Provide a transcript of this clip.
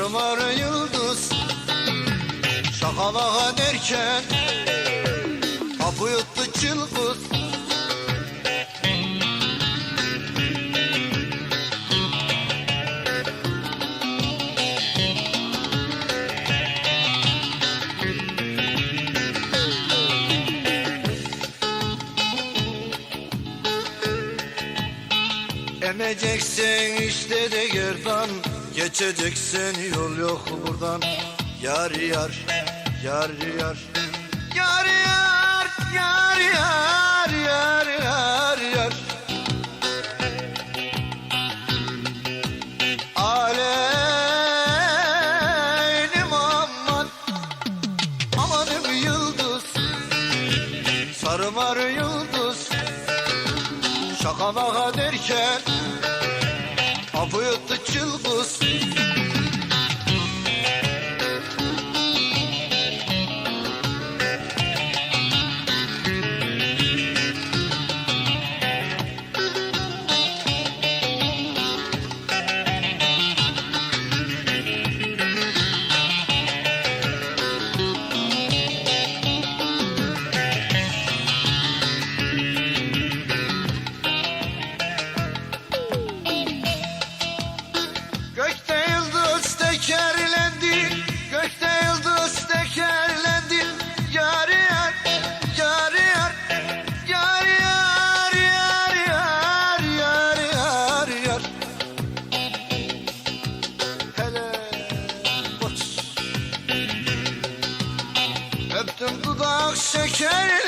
Sarı yıldız. Şaka derken Kapı yuttu çılgız Emeceksin işte de gerdan Geçeceksin yol yok buradan. Yar yar, yar yar. Yar yar, yar yar, yar yar yar. Aleynim aman Amanım yıldız. Sarı yıldız Şaka maka derken Apı yuttu çılgız Öptüm dudak aman